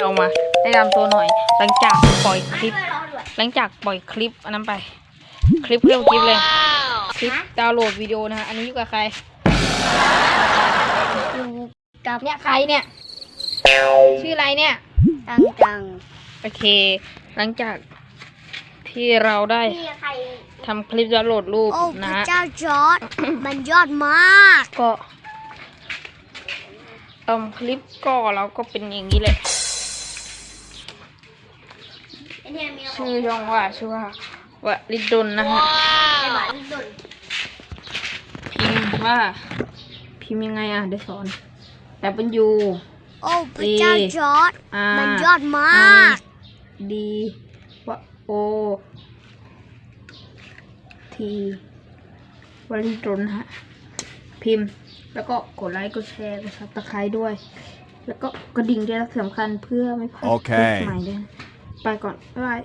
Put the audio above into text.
เอามาแนะนำตัวหน่อย หลังจากปล่อยคลิป หลังจากปล่อยคลิปอันนั้นไป คลิปเรื่องคลิปเลยคลิปดาวน์โหลดวิดีโอนะฮะอันนี้อยู่กับใครกับเนี่ยใครเนี่ย ชื่ออะไรเนี่ยตังจังโอเค หลังจากที่เราได้นี่ใครทำคลิปดาวน์โหลดรูปโอ้พนะระฮะเจ้าจอร์ดมันยอดมากก็ตอมคลิปก็เราก็เป็นอย่างนี้เลย ชื่อช่องว่าชื่อว่าวลิดลนะฮะพิมพ์ว่า พิมพ์ยังไงอะเดี๋ยวสอนแต่เป็นยูโอ้พระเจ้าจอร์ดมันยอดมากดีวโอทีวลิดลนฮะพิมพ์แล้วก็กดไลค์กดแชร์กดซับสไครต์ด้วย แล้วก็กระดิ่งด้วยสำคัญเพื่อไม่พลาดคลิปใหม่ด้วยน ไปก่อนบ๊ายบาย